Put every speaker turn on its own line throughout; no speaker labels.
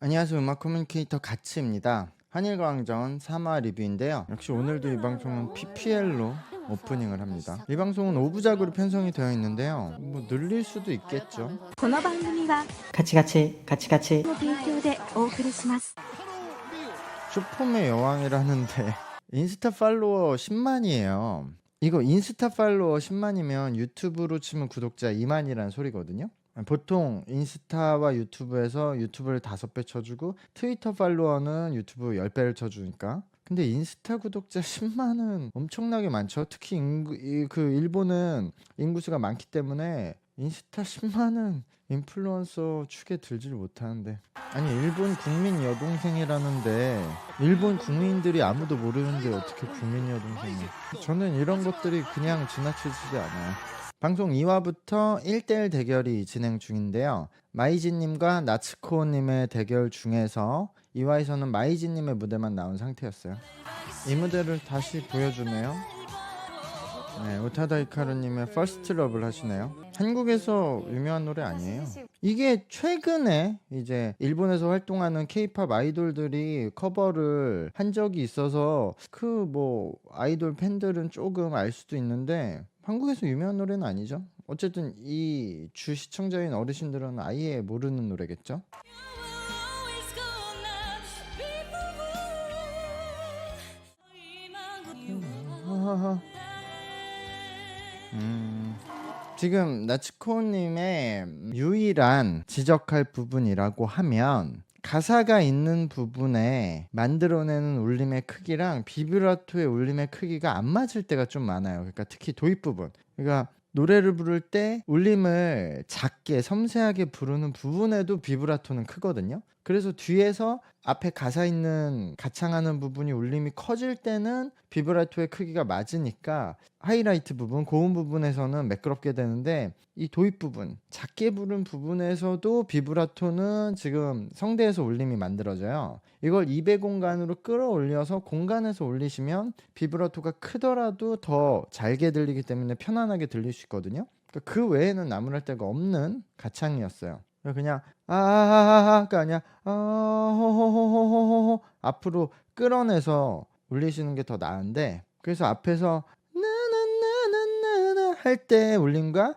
안녕하세요. 음악 커뮤니케이터 가치입니다. 한일광전 3화 리뷰인데요. 역시 오늘도 이 방송은 PPL로 오프닝을 합니다. 이 방송은 5부작으로 편성이 되어 있는데요. 뭐 늘릴 수도 있겠죠.
この番組は
カチカチカチカチ
の提供でお送りします。
쇼폼의 여왕이라는데 인스타 팔로워 10만이에요. 이거 인스타 팔로워 10만이면 유튜브로 치면 구독자 2만이라는 소리거든요. 보통 인스타와 유튜브에서 유튜브를 5배 쳐주고 트위터 팔로워는 유튜브 10배를 쳐주니까. 근데 인스타 구독자 10만은 엄청나게 많죠. 특히 인구, 이- 그 일본은 인구수가 많기 때문에 인스타 10만은 인플루언서 축에 들질 못하는데. 아니 일본 국민 여동생이라는데 일본 국민들이 아무도 모르는데 어떻게 국민 여동생이? 저는 이런 것들이 그냥 지나치지 않아요 방송 2화부터 1대1 대결이 진행 중인데요 마이진님과 나츠코님의 대결 중에서 2화에서는 마이진님의 무대만 나온 상태였어요 이 무대를 다시 보여주네요 네, 우타다 히카루님의 퍼스트 러브를 하시네요. 한국에서 유명한 노래 아니에요. 이게 최근에 이제 일본에서 활동하는 케이팝 아이돌들이 커버를 한 적이 있어서 그 뭐 아이돌 팬들은 조금 알 수도 있는데 한국에서 유명한 노래는 아니죠. 어쨌든 이 주 시청자인 어르신들은 아예 모르는 노래겠죠. 음, 지금 나츠코님의 유일한 지적할 부분이라고 하면 가사가 있는 부분에 만들어내는 울림의 크기랑 비브라토의 울림의 크기가 안 맞을 때가 좀 많아요. 그러니까 특히 도입 부분. 그러니까 노래를 부를 때 울림을 작게 섬세하게 부르는 부분에도 비브라토는 크거든요. 그래서 뒤에서 앞에 가사 있는 가창하는 부분이 울림이 커질 때는 비브라토의 크기가 맞으니까 하이라이트 부분, 고음 부분에서는 매끄럽게 되는데 이 도입 부분, 작게 부른 부분에서도 비브라토는 지금 성대에서 울림이 만들어져요. 이걸 입의 공간으로 끌어올려서 공간에서 올리시면 비브라토가 크더라도 더 잘게 들리기 때문에 편안하게 들릴 수 있거든요. 그러니까 그 외에는 나무랄 데가 없는 가창이었어요. 그냥 아하하하가 아니라 아호호호호호 앞으로 끌어내서 울리시는 게 더 나은데 그래서 앞에서 나나나나나나 할 때 울림과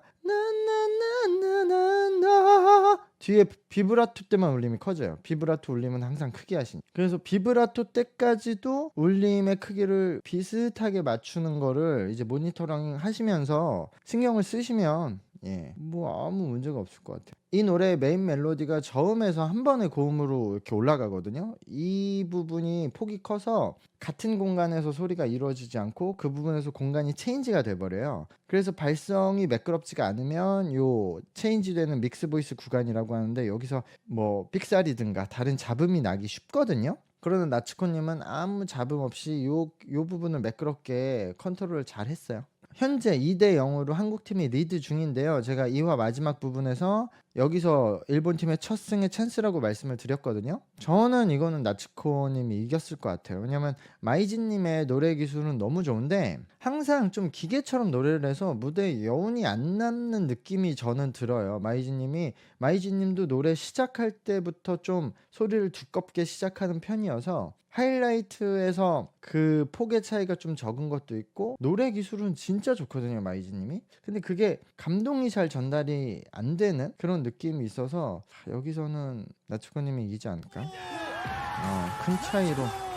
나나나나나나 뒤에 비브라토 때만 울림이 커져요. 비브라토 울림은 항상 크게 하시니. 그래서 비브라토 때까지도 울림의 크기를 비슷하게 맞추는 거를 이제 모니터링 하시면서 신경을 쓰시면 예, 뭐 아무 문제가 없을 것 같아요. 이 노래의 메인 멜로디가 저음에서 한 번에 고음으로 이렇게 올라가거든요. 이 부분이 폭이 커서 같은 공간에서 소리가 이루어지지 않고 그 부분에서 공간이 체인지가 돼 버려요. 그래서 발성이 매끄럽지가 않으면 요 체인지 되는 믹스 보이스 구간이라고 하는데 여기서 뭐 삑사리든가 다른 잡음이 나기 쉽거든요. 그러는 나츠코 님은 아무 잡음 없이 요, 요 부분을 매끄럽게 컨트롤을 잘 했어요. 현재 2대 0으로 한국팀이 리드 중인데요. 제가 2화 마지막 부분에서 여기서 일본 팀의 첫 승의 찬스라고 말씀을 드렸거든요. 저는 이거는 나츠코님이 이겼을 것 같아요. 왜냐면 마이진님의 노래 기술은 너무 좋은데 항상 좀 기계처럼 노래를 해서 무대에 여운이 안 남는 느낌이 저는 들어요. 마이진님이 마이진님도 노래 시작할 때부터 좀 소리를 두껍게 시작하는 편이어서 하이라이트에서 그 폭의 차이가 좀 적은 것도 있고 노래 기술은 진짜 좋거든요 마이진님이 근데 그게 감동이 잘 전달이 안 되는 그런 느낌이 있어서 아, 여기서는 나츠코님이 이기지 않을까? 어, 큰 차이로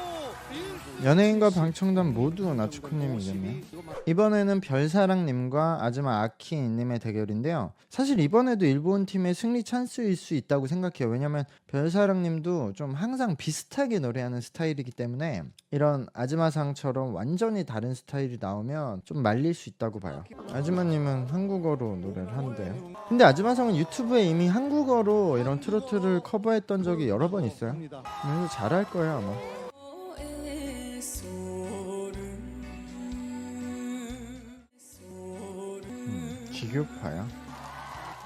연예인과 방청단 모두 나츠코님이 이겼네요 이번에는 별사랑님과 아즈마 아키님의 대결인데요. 사실 이번에도 일본 팀의 승리 찬스일 수 있다고 생각해요. 왜냐면 별사랑님도 좀 항상 비슷하게 노래하는 스타일이기 때문에 이런 아즈마상처럼 완전히 다른 스타일이 나오면 좀 말릴 수 있다고 봐요. 아즈마님은 한국어로 노래를 하는데요. 근데 아즈마상은 유튜브에 이미 한국어로 이런 트로트를 커버했던 적이 여러 번 있어요. 그래서 잘할 거예요 아마. 비교파요.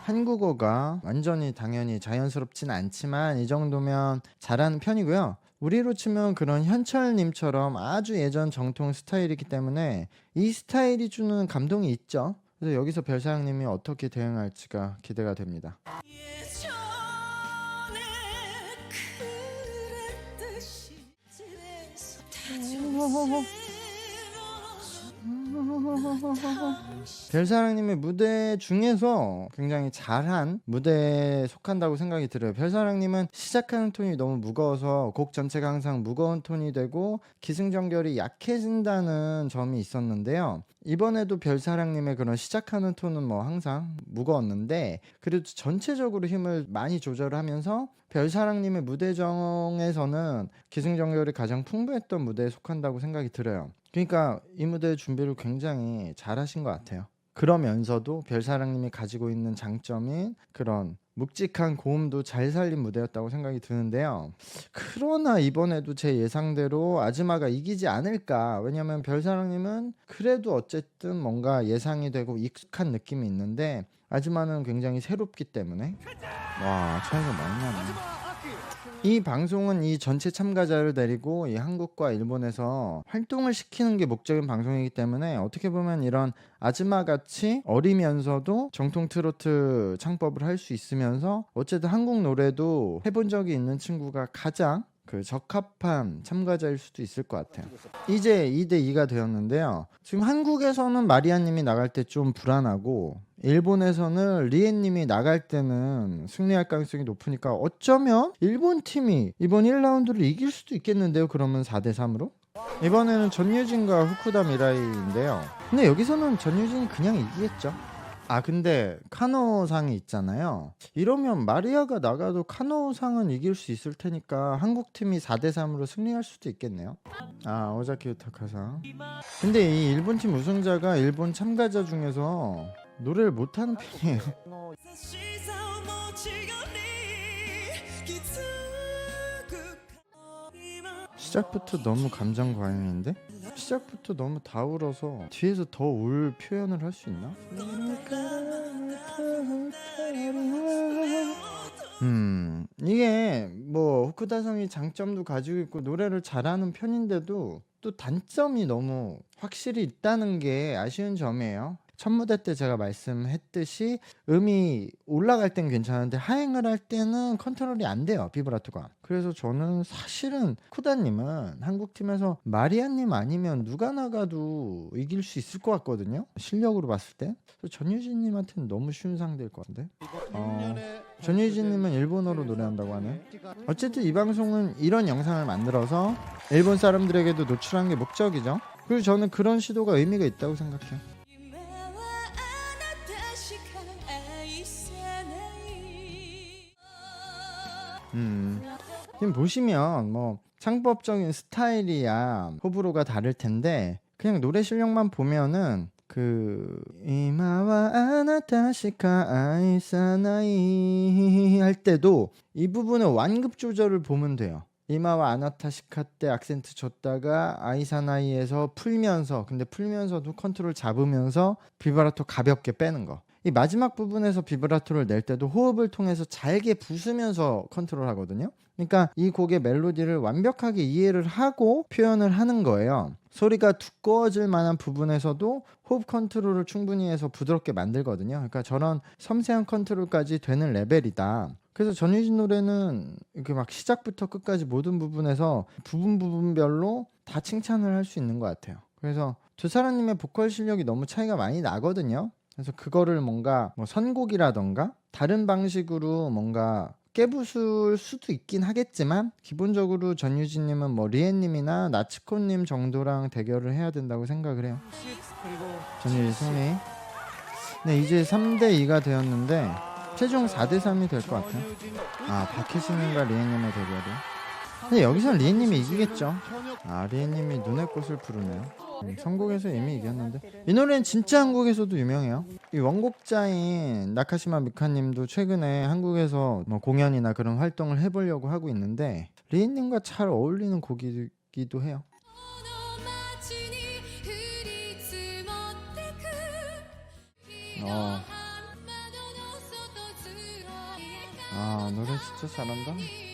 한국어가 완전히 당연히 자연스럽진 않지만 이 정도면 잘하는 편이고요. 우리로 치면 그런 현철님처럼 아주 예전 정통 스타일이기 때문에 이 스타일이 주는 감동이 있죠. 그래서 여기서 별사장님이 어떻게 대응할지가 기대가 됩니다. 별사랑님의 무대 중에서 굉장히 잘한 무대에 속한다고 생각이 들어요. 별사랑님은 시작하는 톤이 너무 무거워서 곡 전체가 항상 무거운 톤이 되고 기승전결이 약해진다는 점이 있었는데요. 이번에도 별사랑님의 그런 시작하는 톤은 뭐 항상 무거웠는데 그래도 전체적으로 힘을 많이 조절하면서 별사랑님의 무대정에서는 기승전결이 가장 풍부했던 무대에 속한다고 생각이 들어요. 그러니까 이 무대 준비를 굉장히 잘하신 것 같아요. 그러면서도 별사랑님이 가지고 있는 장점인 그런 묵직한 고음도 잘 살린 무대였다고 생각이 드는데요. 그러나 이번에도 제 예상대로 아즈마가 이기지 않을까. 왜냐면 별사랑님은 그래도 어쨌든 뭔가 예상이 되고 익숙한 느낌이 있는데 아즈마는 굉장히 새롭기 때문에 와 차이가 많이 나네. 이 방송은 이 전체 참가자를 데리고 이 한국과 일본에서 활동을 시키는 게 목적인 방송이기 때문에 어떻게 보면 이런 아즈마 같이 어리면서도 정통 트로트 창법을 할 수 있으면서 어쨌든 한국 노래도 해본 적이 있는 친구가 가장 그 적합한 참가자일 수도 있을 것 같아요. 이제 2대 2가 되었는데요. 지금 한국에서는 마리아님이 나갈 때 좀 불안하고 일본에서는 리엔님이 나갈 때는 승리할 가능성이 높으니까 어쩌면 일본 팀이 이번 1라운드를 이길 수도 있겠는데요. 그러면 4대 3으로? 이번에는 전유진과 후쿠다 미라이인데요. 근데 여기서는 전유진이 그냥 이기겠죠. 아 근데 카노상이 있잖아요. 이러면 마리아가 나가도 카노상은 이길 수 있을 테니까 한국 팀이 4대 3으로 승리할 수도 있겠네요. 아 오자키 유타카상. 근데 이 일본 팀 우승자가 일본 참가자 중에서 노래를 못하는 편이에요. 시작부터 너무 감정 과잉인데? 시작부터 너무 다 울어서 뒤에서 더 울 표현을 할 수 있나? 음 이게 뭐 후쿠다성이 장점도 가지고 있고 노래를 잘하는 편인데도 또 단점이 너무 확실히 있다는 게 아쉬운 점이에요. 첫 무대 때 제가 말씀했듯이 음이 올라갈 땐 괜찮은데 하행을 할 때는 컨트롤이 안 돼요 비브라토가. 그래서 저는 사실은 쿠다님은 한국팀에서 마리아님 아니면 누가 나가도 이길 수 있을 것 같거든요 실력으로 봤을 때. 전유진님한테는 너무 쉬운 상대일 것 같은데. 어, 전유진님은 일본어로 노래한다고 하네. 어쨌든 이 방송은 이런 영상을 만들어서 일본 사람들에게도 노출하는 게 목적이죠. 그리고 저는 그런 시도가 의미가 있다고 생각해요 음. 지금 보시면 뭐 창법적인 스타일이야 호불호가 다를 텐데 그냥 노래 실력만 보면은 그 이마와 아나타시카 아이사나이 할 때도 이 부분의 완급 조절을 보면 돼요. 이마와 아나타시카 때 악센트 줬다가 아이사나이에서 풀면서 근데 풀면서도 컨트롤 잡으면서 비브라토 가볍게 빼는 거. 이 마지막 부분에서 비브라토를 낼 때도 호흡을 통해서 잘게 부수면서 컨트롤 하거든요. 그러니까 이 곡의 멜로디를 완벽하게 이해를 하고 표현을 하는 거예요. 소리가 두꺼워질 만한 부분에서도 호흡 컨트롤을 충분히 해서 부드럽게 만들거든요. 그러니까 저런 섬세한 컨트롤까지 되는 레벨이다. 그래서 전유진 노래는 이렇게 막 시작부터 끝까지 모든 부분에서 부분 부분별로 다 칭찬을 할 수 있는 것 같아요. 그래서 두 사람님의 보컬 실력이 너무 차이가 많이 나거든요. 그래서 그거를 뭔가 뭐 선곡이라던가 다른 방식으로 뭔가 깨부술 수도 있긴 하겠지만 기본적으로 전유진님은 뭐 리엔님이나 나츠코님 정도랑 대결을 해야 된다고 생각을 해요. 전유진 승리. 네 이제 3대 2가 되었는데 최종 4대 3이 될 것 같아요. 아 박혜신님과 리엔님의 대결이. 근데 여기서 리에님이 이기겠죠. 아 리에님이 눈의 꽃을 부르네요. 음, 천국에서 이미 이겼는데. 이 노래는 진짜 한국에서도 유명해요. 이 원곡자인 나카시마 미카님도 최근에 한국에서 뭐 공연이나 그런 활동을 해보려고 하고 있는데 리에님과 잘 어울리는 곡이기도 해요. 어. 아 노래 진짜 잘한다.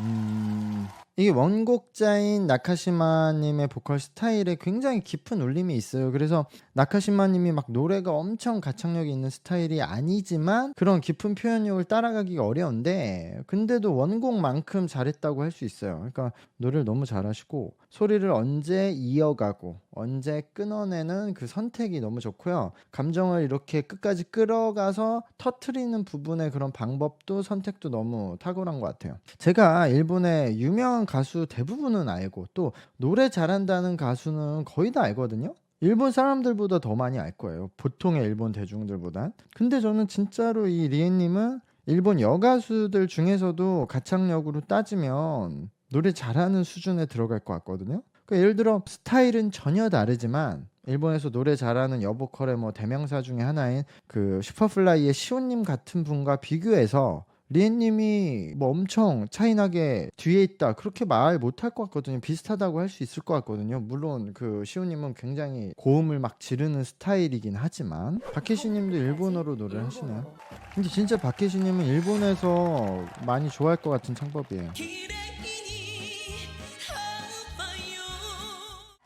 음, 이게 원곡자인 나카시마님의 보컬 스타일에 굉장히 깊은 울림이 있어요. 그래서 나카시마님이 막 노래가 엄청 가창력이 있는 스타일이 아니지만 그런 깊은 표현력을 따라가기가 어려운데 근데도 원곡만큼 잘했다고 할 수 있어요. 그러니까 노래를 너무 잘하시고 소리를 언제 이어가고 언제 끊어내는 그 선택이 너무 좋고요. 감정을 이렇게 끝까지 끌어가서 터트리는 부분의 그런 방법도 선택도 너무 탁월한 것 같아요. 제가 일본의 유명 한 가수 대부분은 알고 또 노래 잘한다는 가수는 거의 다 알거든요. 일본 사람들보다 더 많이 알 거예요. 보통의 일본 대중들보단. 근데 저는 진짜로 이 리엔님은 일본 여가수들 중에서도 가창력으로 따지면 노래 잘하는 수준에 들어갈 것 같거든요. 그러니까 예를 들어 스타일은 전혀 다르지만 일본에서 노래 잘하는 여보컬의 뭐 대명사 중에 하나인 그 슈퍼플라이의 시온님 같은 분과 비교해서 리엔님이 뭐 엄청 차이나게 뒤에 있다 그렇게 말 못할 것 같거든요. 비슷하다고 할 수 있을 것 같거든요. 물론 그 시온님은 굉장히 고음을 막 지르는 스타일이긴 하지만. 박혜신님도 일본어로 노래를 하시나요? 근데 진짜 박혜신님은 일본에서 많이 좋아할 것 같은 창법이에요.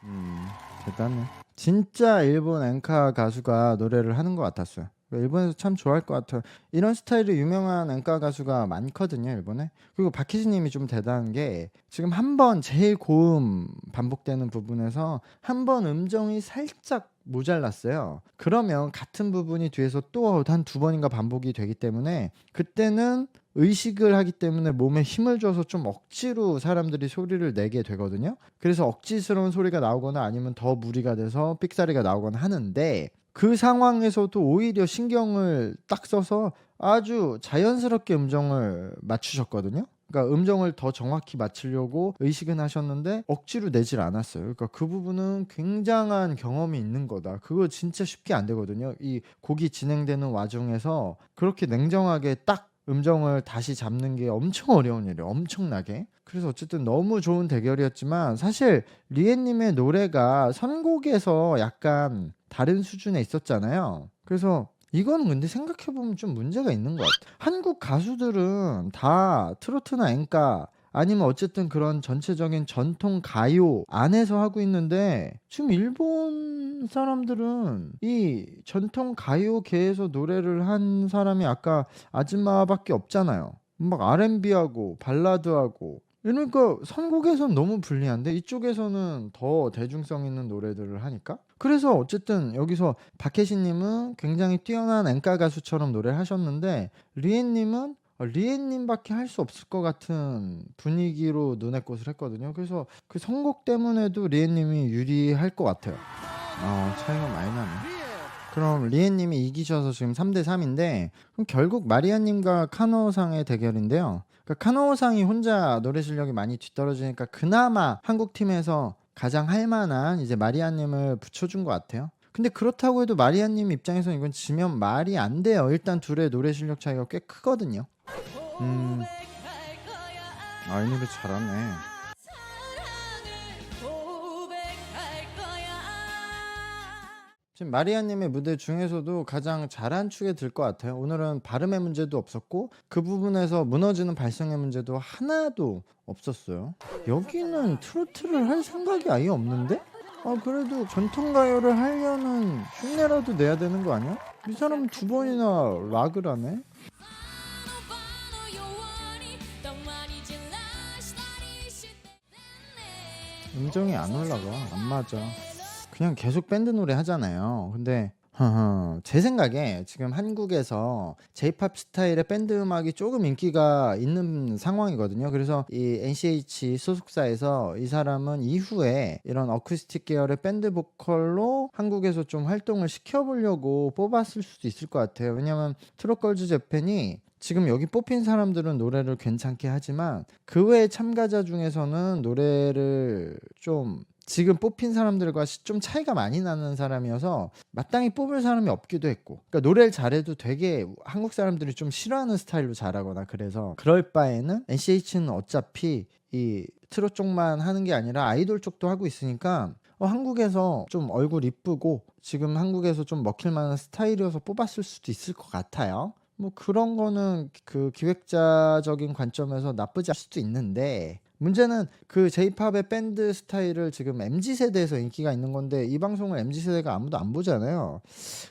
음 대단해. 진짜 일본 엔카 가수가 노래를 하는 것 같았어요 일본에서 참 좋아할 것 같아요. 이런 스타일의 유명한 엔카 가수가 많거든요 일본에. 그리고 박희진님이 좀 대단한 게 지금 한 번 제일 고음 반복되는 부분에서 한 번 음정이 살짝 모자랐어요. 그러면 같은 부분이 뒤에서 또 한 두 번인가 반복이 되기 때문에 그때는 의식을 하기 때문에 몸에 힘을 줘서 좀 억지로 사람들이 소리를 내게 되거든요. 그래서 억지스러운 소리가 나오거나 아니면 더 무리가 돼서 삑사리가 나오거나 하는데 그 상황에서도 오히려 신경을 딱 써서 아주 자연스럽게 음정을 맞추셨거든요. 그러니까 음정을 더 정확히 맞추려고 의식은 하셨는데 억지로 내질 않았어요. 그러니까 그 부분은 굉장한 경험이 있는 거다. 그거 진짜 쉽게 안 되거든요. 이 곡이 진행되는 와중에서 그렇게 냉정하게 딱 음정을 다시 잡는 게 엄청 어려운 일이에요. 엄청나게. 그래서 어쨌든 너무 좋은 대결이었지만 사실 리엔님의 노래가 선곡에서 약간 다른 수준에 있었잖아요. 그래서 이거는 근데 생각해보면 좀 문제가 있는 것 같아. 한국 가수들은 다 트로트나 엔카 아니면 어쨌든 그런 전체적인 전통 가요 안에서 하고 있는데 지금 일본 사람들은 이 전통 가요계에서 노래를 한 사람이 아까 아줌마밖에 없잖아요. 막 R&B하고 발라드하고 그러니까 선곡에선 너무 불리한데 이쪽에서는 더 대중성 있는 노래들을 하니까 그래서 어쨌든 여기서 박혜신님은 굉장히 뛰어난 엔카 가수처럼 노래를 하셨는데 리엔님은 어, 리엔님밖에 할 수 없을 것 같은 분위기로 눈에 꽃을 했거든요. 그래서 그 선곡 때문에도 리엔님이 유리할 것 같아요. 아 차이가 많이 나네. 그럼 리엔님이 이기셔서 지금 3대 3인데 그럼 결국 마리아님과 카노상의 대결인데요. 그러니까 카노상이 혼자 노래 실력이 많이 뒤떨어지니까 그나마 한국 팀에서 가장 할 만한 이제 마리아님을 붙여준 것 같아요. 근데 그렇다고 해도 마리아님 입장에서는 이건 지면 말이 안 돼요. 일단 둘의 노래 실력 차이가 꽤 크거든요. 음, 아, 이 노래 잘하네. 지금 마리아님의 무대 중에서도 가장 잘한 축에 들 것 같아요. 오늘은 발음의 문제도 없었고 그 부분에서 무너지는 발성의 문제도 하나도 없었어요. 여기는 트로트를 할 생각이 아예 없는데? 아 그래도 전통 가요를 하려는 흉내라도 내야 되는 거 아니야? 이 사람은 두 번이나 락을 하네. 음정이 안 올라가 안 맞아 그냥 계속 밴드 노래 하잖아요 근데 제 생각에 지금 한국에서 J-팝 스타일의 밴드 음악이 조금 인기가 있는 상황이거든요. 그래서 이 NCH 소속사에서 이 사람은 이후에 이런 어쿠스틱 계열의 밴드 보컬로 한국에서 좀 활동을 시켜보려고 뽑았을 수도 있을 것 같아요. 왜냐면 트롯걸즈 재팬이 지금 여기 뽑힌 사람들은 노래를 괜찮게 하지만 그 외의 참가자 중에서는 노래를 좀 지금 뽑힌 사람들과 시- 좀 차이가 많이 나는 사람이어서 마땅히 뽑을 사람이 없기도 했고 그러니까 노래를 잘해도 되게 한국 사람들이 좀 싫어하는 스타일로 잘하거나 그래서 그럴 바에는 NCH는 어차피 이 트롯 쪽만 하는 게 아니라 아이돌 쪽도 하고 있으니까 어, 한국에서 좀 얼굴 이쁘고 지금 한국에서 좀 먹힐 만한 스타일이어서 뽑았을 수도 있을 것 같아요. 뭐 그런 거는 그 기획자적인 관점에서 나쁘지 않을 수도 있는데 문제는 그 J-팝의 밴드 스타일을 지금 MZ 세대에서 인기가 있는 건데 이 방송을 MZ 세대가 아무도 안 보잖아요.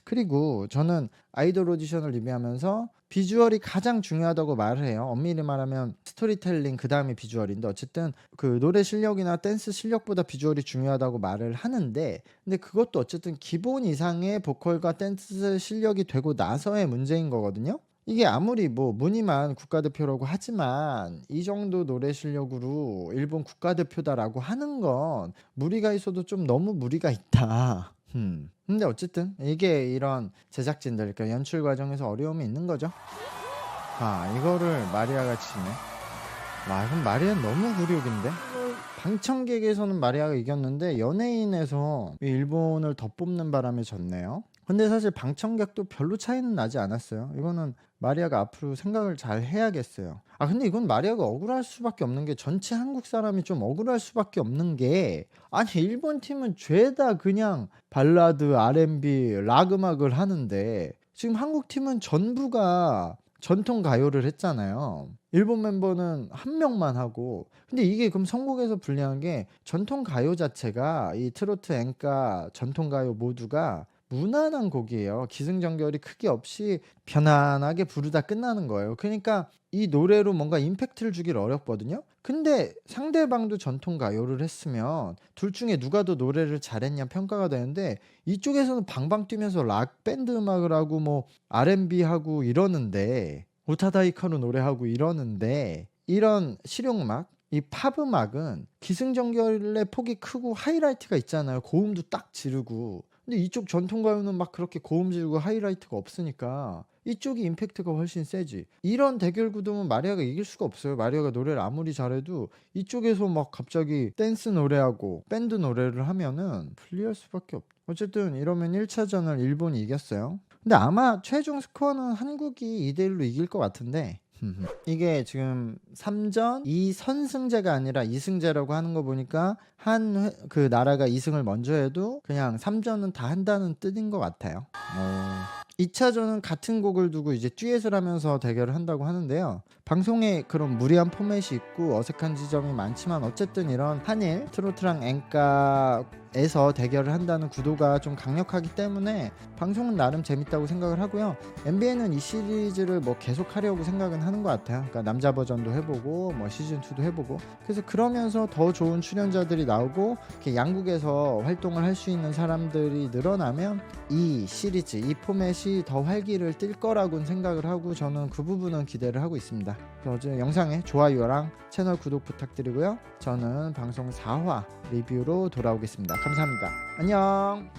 그리고 저는 아이돌 오디션을 리뷰하면서 비주얼이 가장 중요하다고 말을 해요. 엄밀히 말하면 스토리텔링 그 다음에 비주얼인데 어쨌든 그 노래 실력이나 댄스 실력보다 비주얼이 중요하다고 말을 하는데 근데 그것도 어쨌든 기본 이상의 보컬과 댄스 실력이 되고 나서의 문제인 거거든요. 이게 아무리 뭐 무늬만 국가대표라고 하지만 이 정도 노래 실력으로 일본 국가대표다라고 하는 건 무리가 있어도 좀 너무 무리가 있다. 음. 근데 어쨌든 이게 이런 제작진들 그러니까 연출 과정에서 어려움이 있는 거죠. 아 이거를 마리아가 치네. 와 그럼 마리아 너무 굴욕인데? 방청객에서는 마리아가 이겼는데 연예인에서 이 일본을 더 뽑는 바람에 졌네요. 근데 사실 방청객도 별로 차이는 나지 않았어요. 이거는 마리아가 앞으로 생각을 잘 해야겠어요. 아 근데 이건 마리아가 억울할 수밖에 없는 게 전체 한국 사람이 좀 억울할 수밖에 없는 게 아니 일본 팀은 죄다 그냥 발라드, R&B, 락 음악을 하는데 지금 한국 팀은 전부가 전통 가요를 했잖아요. 일본 멤버는 한 명만 하고 근데 이게 그럼 선곡에서 불리한 게 전통 가요 자체가 이 트로트, 엔카, 전통 가요 모두가 무난한 곡이에요. 기승전결이 크게 없이 편안하게 부르다 끝나는 거예요. 그러니까 이 노래로 뭔가 임팩트를 주길 어렵거든요. 근데 상대방도 전통 가요를 했으면 둘 중에 누가 더 노래를 잘했냐 평가가 되는데 이쪽에서는 방방 뛰면서 락 밴드 음악을 하고 뭐 R&B 하고 이러는데 오타다이카로 노래하고 이러는데 이런 실용음악 이 팝 음악은 기승전결의 폭이 크고 하이라이트가 있잖아요. 고음도 딱 지르고 근데 이쪽 전통 가요는 막 그렇게 고음 지르고 하이라이트가 없으니까 이쪽이 임팩트가 훨씬 세지. 이런 대결 구도면 마리아가 이길 수가 없어요. 마리아가 노래를 아무리 잘해도 이쪽에서 막 갑자기 댄스 노래하고 밴드 노래를 하면은 불리할 수밖에 없. 어쨌든 이러면 1차전을 일본이 이겼어요. 근데 아마 최종 스코어는 한국이 2대 1로 이길 것 같은데 이게 지금 3전 2선승제가 아니라 2승제라고 하는 거 보니까 한 그 나라가 2승을 먼저 해도 그냥 3전은 다 한다는 뜻인 것 같아요. 어. 2차전은 같은 곡을 두고 이제 듀엣을 하면서 대결을 한다고 하는데요. 방송에 그런 무리한 포맷이 있고 어색한 지점이 많지만 어쨌든 이런 한일 트로트랑 엔카 에서 대결을 한다는 구도가 좀 강력하기 때문에 방송은 나름 재밌다고 생각을 하고요. NBA는 이 시리즈를 뭐 계속 하려고 생각은 하는 것 같아요. 그러니까 남자 버전도 해보고 뭐 시즌 2도 해보고 그래서 그러면서 더 좋은 출연자들이 나오고 이렇게 양국에서 활동을 할 수 있는 사람들이 늘어나면 이 시리즈 이 포맷이 더 활기를 띨 거라고는 생각을 하고 저는 그 부분은 기대를 하고 있습니다. 그래서 영상에 좋아요랑 채널 구독 부탁드리고요. 저는 방송 4화 리뷰로 돌아오겠습니다. 감사합니다. 안녕.